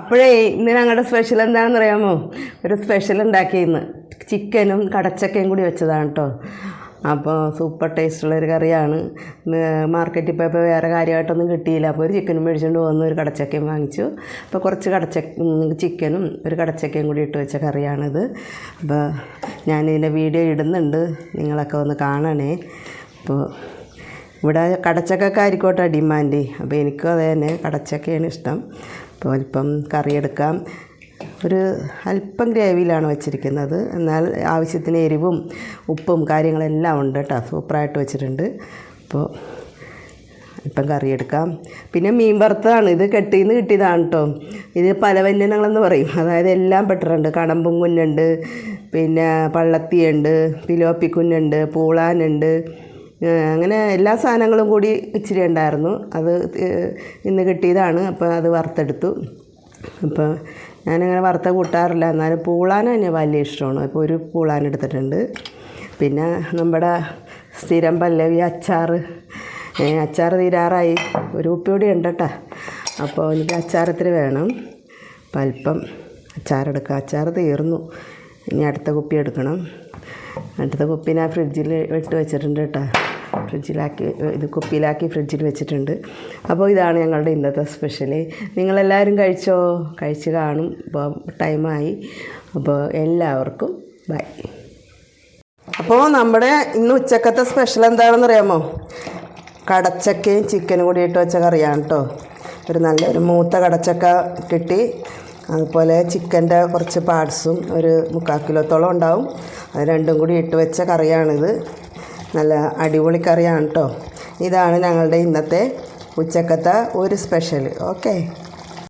അപ്പോഴേ ഇന്ന് ഞങ്ങളുടെ സ്പെഷ്യൽ എന്താണെന്ന് അറിയാമോ ഒരു സ്പെഷ്യൽ ഉണ്ടാക്കിയിന്ന് ചിക്കനും കടച്ചക്കയും കൂടി വെച്ചതാണ് കേട്ടോ അപ്പോൾ സൂപ്പർ ടേസ്റ്റുള്ള ഒരു കറിയാണ്. മാർക്കറ്റിൽ പോയപ്പോൾ വേറെ കാര്യമായിട്ടൊന്നും കിട്ടിയില്ല. അപ്പോൾ ഒരു ചിക്കനും മേടിച്ചുകൊണ്ട് പോകുന്ന ഒരു കടച്ചക്കയും വാങ്ങിച്ചു. അപ്പോൾ കുറച്ച് കടച്ചക്ക ചിക്കനും ഒരു കടച്ചക്കയും കൂടി ഇട്ട് വെച്ച കറിയാണിത്. അപ്പോൾ ഞാനിതിന്റെ വീഡിയോ ഇടുന്നുണ്ട്. നിങ്ങളൊക്കെ ഒന്ന് കാണണേ. അപ്പോൾ ഇവിടെ കടച്ചക്കൊക്കെ കടച്ചക്കക്കാരിക്കോട്ടെ ഡിമാൻഡ്. അപ്പോൾ എനിക്കും അത് തന്നെ കടച്ചക്കയാണ് ഇഷ്ടം. അപ്പോൾ അല്പം കറിയെടുക്കാം ഒരു അല്പം ഗ്രേവിയിലാണ് വെച്ചിരിക്കുന്നത്. എന്നാൽ ആവശ്യത്തിന് എരിവും ഉപ്പും കാര്യങ്ങളെല്ലാം ഉണ്ട് കേട്ടോ. സൂപ്പറായിട്ട് വെച്ചിട്ടുണ്ട്. അപ്പോൾ ഇപ്പം കറിയെടുക്കാം പിന്നെ മീൻ വറുത്തതാണ്. ഇത് കെട്ടിന്ന് കിട്ടിയതാണ് കേട്ടോ. ഇത് പല വ്യഞ്ജനങ്ങളെന്ന് പറയും. അതായത് എല്ലാം പെട്ടിട്ടുണ്ട്. കടമ്പും കുഞ്ഞുണ്ട്. പിന്നെ പള്ളത്തിയുണ്ട്. പിലോപ്പിക്കുഞ്ഞുണ്ട് പൂളാനുണ്ട്. അങ്ങനെ എല്ലാ സാധനങ്ങളും കൂടി ഇച്ചിരി ഉണ്ടായിരുന്നു. അത് ഇന്ന് കിട്ടിയതാണ്. അപ്പോൾ അത് വറുത്തെടുത്തു. അപ്പോൾ ഞാനങ്ങനെ വറുത്ത കൂട്ടാറില്ല. എന്നാലും പൂളാൻ തന്നെ വലിയ ഇഷ്ടമാണ്. അപ്പോൾ ഒരു പൂളാൻ എടുത്തിട്ടുണ്ട്. പിന്നെ നമ്മുടെ സ്ഥിരം പല്ലവി അച്ചാർ. അച്ചാർ തീരാറായി. ഒരു ഉപ്പിയോടി ഉണ്ട് കേട്ടോ അപ്പോൾ എനിക്ക് അച്ചാറത്തിന് വേണം. അപ്പം അല്പം അച്ചാറെടുക്കുക അച്ചാർ തീർന്നു. ഇനി അടുത്ത കുപ്പി എടുക്കണം. അടുത്ത കുപ്പി ഞാൻ ഫ്രിഡ്ജിൽ ഇട്ട് വെച്ചിട്ടുണ്ട് കേട്ടോ ഫ്രിഡ്ജിലാക്കി ഇത് കുപ്പിയിലാക്കി ഫ്രിഡ്ജിൽ വെച്ചിട്ടുണ്ട്. അപ്പോൾ ഇതാണ് ഞങ്ങളുടെ ഇന്നത്തെ സ്പെഷ്യൽ നിങ്ങളെല്ലാവരും കഴിച്ചോ? കഴിച്ച് കാണും. ഇപ്പോൾ ടൈമായി. അപ്പോൾ എല്ലാവർക്കും ബൈ. അപ്പോൾ നമ്മുടെ ഇന്ന് ഉച്ചക്കത്തെ സ്പെഷ്യൽ എന്താണെന്ന് അറിയാമോ? കടച്ചക്കയും ചിക്കനും കൂടി ഇട്ട് വെച്ച കറിയാണ് കേട്ടോ. ഒരു നല്ലൊരു മൂത്ത കടച്ചക്ക കിട്ടി. അതുപോലെ ചിക്കന്റെ കുറച്ച് പാർട്സും ഒരു മുക്കാൽ കിലോത്തോളം ഉണ്ടാവും. അത് രണ്ടും കൂടി ഇട്ട് വെച്ച കറിയാണിത്. നല്ല അടിപൊളി കറിയാണ് കേട്ടോ ഇതാണ് ഞങ്ങളുടെ ഇന്നത്തെ ഉച്ചക്കത്തെ ഒരു സ്പെഷ്യൽ ഓക്കെ